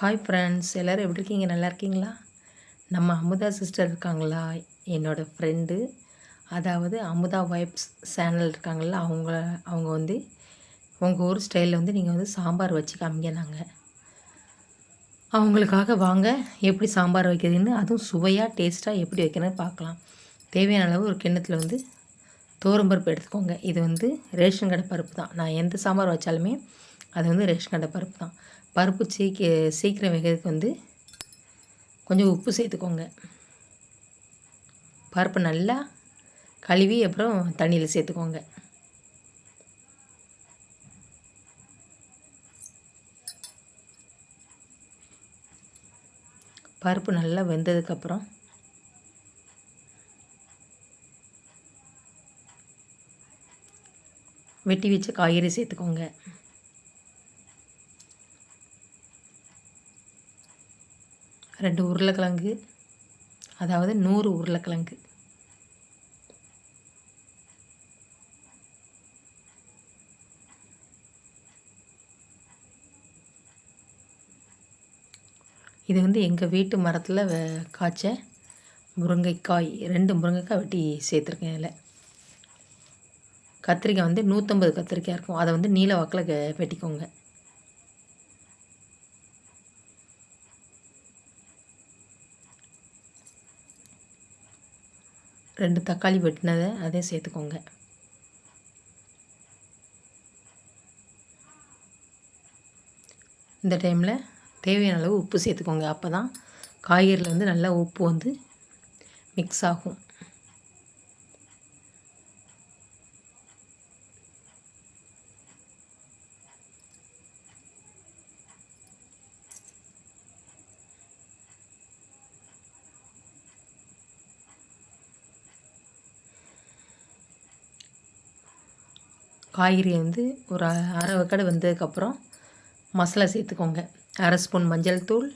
Hi friends எல்லோரும் எப்படி இருக்கீங்க? நல்லா இருக்கீங்களா? நம்ம அமுதா சிஸ்டர் இருக்காங்களா? என்னோடய ஃப்ரெண்டு அதாவது அமுதா வைப்ஸ் சேனல் இருக்காங்களா அவங்க அவங்க வந்து உங்கள் ஊர் ஸ்டைலில் வந்து நீங்கள் வந்து சாம்பார் வச்சு காமிக்கிறாங்க அவங்களுக்காக வாங்க எப்படி சாம்பார் வைக்கிறதுன்னு அதுவும் சுவையாக டேஸ்ட்டாக எப்படி வைக்கணும்னு பார்க்கலாம். தேவையான அளவு ஒரு கிண்ணத்தில் வந்து தோரம்பருப்பு எடுத்துக்கோங்க. இது வந்து ரேஷன் கடை பருப்பு தான். நான் எந்த சாம்பார் வச்சாலுமே அது வந்து ரேஷன் கடை பருப்பு தான். பருப்பு சீக்க சீக்கிரம் வேகிறதுக்கு வந்து கொஞ்சம் உப்பு சேர்த்துக்கோங்க. பருப்பு நல்லா கழுவி அப்புறம் தண்ணியில் சேர்த்துக்கோங்க. பருப்பு நல்லா வெந்ததுக்கப்புறம் வெட்டி வச்ச காய்கறி சேர்த்துக்கோங்க. ரெண்டு உருளைக்கிழங்கு அதாவது நூறு உருளைக்கிழங்கு. இது வந்து எங்கள் வீட்டு மரத்தில் காய்ச்ச முருங்கைக்காய் ரெண்டு முருங்கைக்காய் வெட்டி சேர்த்துருக்கேன் இதில். கத்திரிக்காய் வந்து நூற்றம்பது கத்திரிக்காய் இருக்கும். அதை வந்து நீல வாக்கில் வெட்டிக்கோங்க. ரெண்டு தக்காளி வெட்டினதை அதையும் சேர்த்துக்கோங்க. இந்த டைமில் தேவையான அளவு உப்பு சேர்த்துக்கோங்க. அப்போ தான் காய்கறியில் வந்து நல்லா உப்பு வந்து மிக்ஸ் ஆகும். காய்கறி வந்து ஒரு அரை வக்கடை வெந்ததுக்கப்புறம் மசாலா சேர்த்துக்கோங்க. அரை ஸ்பூன் மஞ்சள் தூள்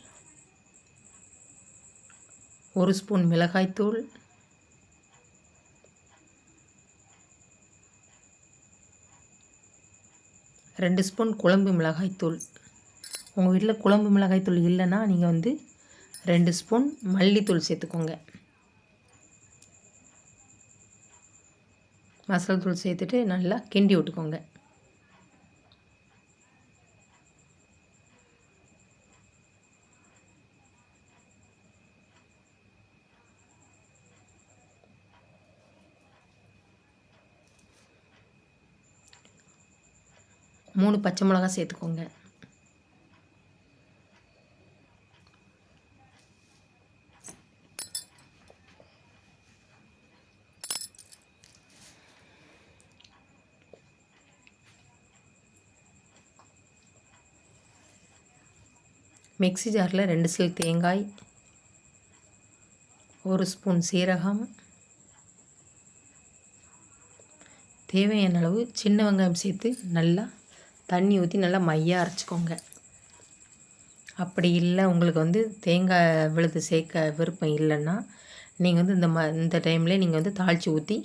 ஒரு ஸ்பூன் மிளகாய்த்தூள் ரெண்டு ஸ்பூன் குழம்பு மிளகாய்த்தூள் உங்கள் வீட்டில் குழம்பு மிளகாய்த்தூள் இல்லைன்னா நீங்கள் வந்து ரெண்டு ஸ்பூன் மல்லித்தூள் சேர்த்துக்கோங்க. மசாலா தூள் சேர்த்துட்டு நல்லா கிண்டி விட்டுக்கோங்க. மூணு பச்சை மிளகா சேர்த்துக்கோங்க. மிக்சி ஜாரில் ரெண்டு சில் தேங்காய் ஒரு ஸ்பூன் சீரகம். தேவையான அளவு சின்ன வெங்காயம் சேர்த்து நல்லா தண்ணி ஊற்றி நல்லா மையாக அரைச்சிக்கோங்க. அப்படி இல்லை உங்களுக்கு வந்து தேங்காய் விழுது சேர்க்க விருப்பம் இல்லைன்னா நீங்கள் வந்து இந்த ம இந்த டைமில் நீங்கள் வந்து தாளித்து ஊற்றி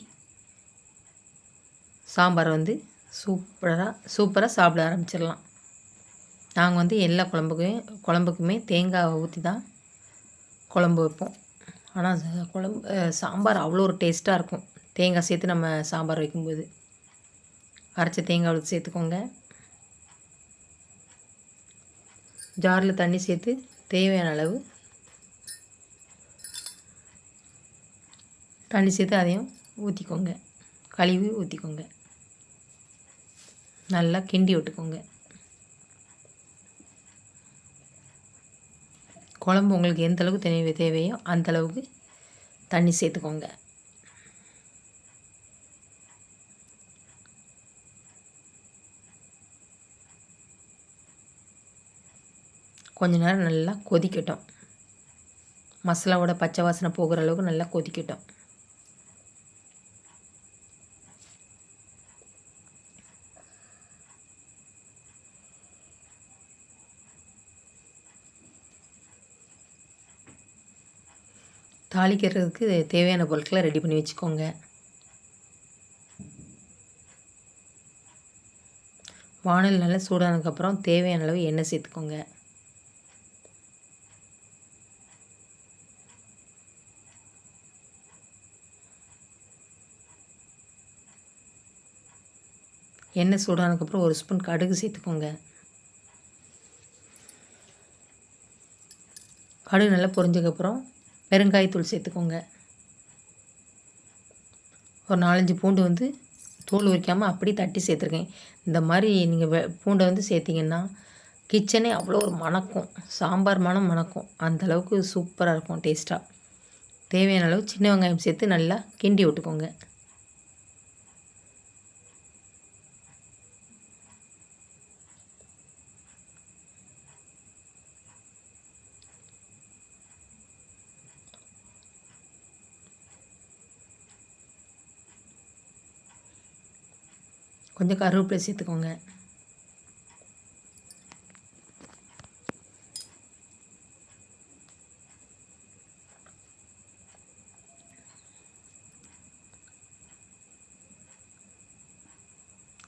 சாம்பாரை வந்து சூப்பராக சூப்பராக சாப்பிட ஆரம்பிச்சிடலாம். நாங்கள் வந்து எல்லா குழம்புக்குமே குழம்புக்குமே தேங்காவை ஊற்றி தான் குழம்பு வைப்போம். ஆனால் குழம்பு சாம்பார் அவ்வளோ ஒரு டேஸ்ட்டாக இருக்கும். தேங்காய் சேர்த்து நம்ம சாம்பார் வைக்கும்போது. அரைச்ச தேங்காய் ஊற்றி சேர்த்துக்கோங்க. ஜாரில் தண்ணி சேர்த்து தேவையான அளவு தண்ணி சேர்த்து அதையும் ஊற்றிக்கோங்க கழுவி ஊற்றிக்கோங்க நல்லா கிண்டி விட்டுக்கோங்க. குழம்பு உங்களுக்கு எந்த அளவுக்கு தேவை தேவையோ அந்தளவுக்கு தண்ணி சேர்த்துக்கோங்க. கொஞ்ச நேரம் நல்லா கொதிக்கட்டும். மசாலாவோட பச்சை வாசனை போகிற அளவுக்கு நல்லா கொதிக்கட்டும். தாளிக்கிறதுக்கு தேவையான பொருட்களை ரெடி பண்ணி வச்சுக்கோங்க. வானல் நல்லா சூடானதுக்கப்புறம் தேவையான அளவு எண்ணெய் சேர்த்துக்கோங்க. எண்ணெய் சூடானதுக்கப்புறம் ஒரு ஸ்பூன் கடுகு சேர்த்துக்கோங்க. கடுகு நல்லா பொரிஞ்சதுக்கப்புறம் பெருங்காயத்தூள் சேர்த்துக்கோங்க. ஒரு நாலஞ்சு பூண்டு வந்து தோல் உரிக்காமல் அப்படி தட்டி சேர்த்துருக்கேன். இந்த மாதிரி நீங்கள் வெ பூண்டை வந்து சேர்த்திங்கன்னா கிச்சனே அவ்வளோ ஒரு மணக்கும். சாம்பார் மணம் மணக்கும். அந்தளவுக்கு சூப்பராக இருக்கும் டேஸ்ட்டாக தேவையான அளவு சின்ன வெங்காயம் சேர்த்து நல்லா கிண்டி விட்டுக்கோங்க. கொஞ்சம் கருவேப்பிலை சேர்த்துக்கோங்க.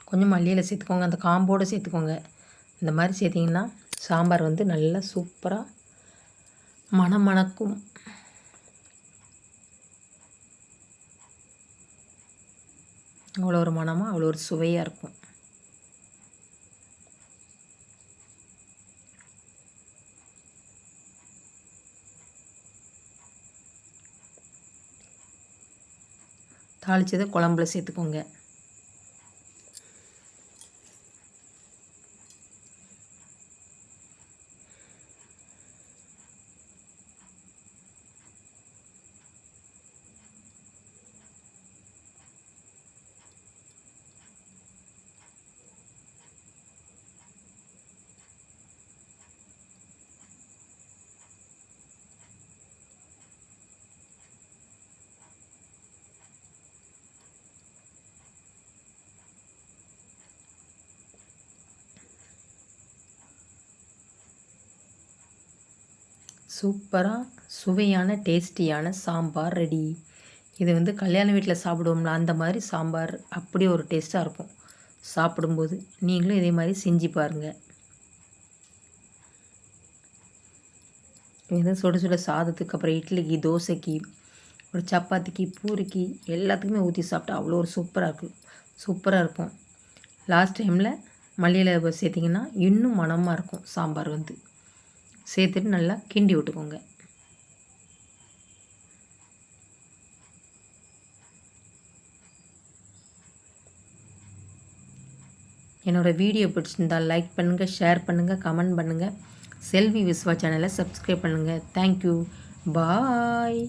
கொஞ்சம் மல்லியில் சேர்த்துக்கோங்க. அந்த காம்போடு சேர்த்துக்கோங்க. இந்த மாதிரி சேர்த்திங்கன்னா சாம்பார் வந்து நல்லா சூப்பராக மணமணக்கும் அவ்வளோ ஒரு மனமாக அவ்வளோ ஒரு சுவையாக இருக்கும். தாளித்ததை குழம்புல சேர்த்துக்கோங்க. சூப்பராக சுவையான டேஸ்டியான சாம்பார் ரெடி இது வந்து கல்யாண வீட்டில் சாப்பிடுவோம்ல அந்த மாதிரி சாம்பார் அப்படி ஒரு டேஸ்ட்டாக இருக்கும். சாப்பிடும்போது நீங்களும் இதே மாதிரி செஞ்சு பாருங்கள் இது சுட சுட சாதத்துக்கு அப்புறம் இட்லிக்கு தோசைக்கு ஒரு சப்பாத்திக்கு பூரிக்கு எல்லாத்துக்குமே ஊற்றி சாப்பிட்டா அவ்வளோ ஒரு சூப்பராக இருக்கும் சூப்பராக இருக்கும். லாஸ்ட் டைமில் மல்லியில் சேர்த்திங்கன்னா இன்னும் மனமாக இருக்கும் சாம்பார் வந்து. சேர்த்துட்டு நல்லா கிண்டி விட்டுக்கோங்க. என்னோடய வீடியோ பிடிச்சிருந்தால் லைக் பண்ணுங்கள் ஷேர் பண்ணுங்கள் கமெண்ட் பண்ணுங்கள் செல்வி விஸ்வா சேனலை சப்ஸ்கிரைப் பண்ணுங்கள் தேங்க்யூ பாய்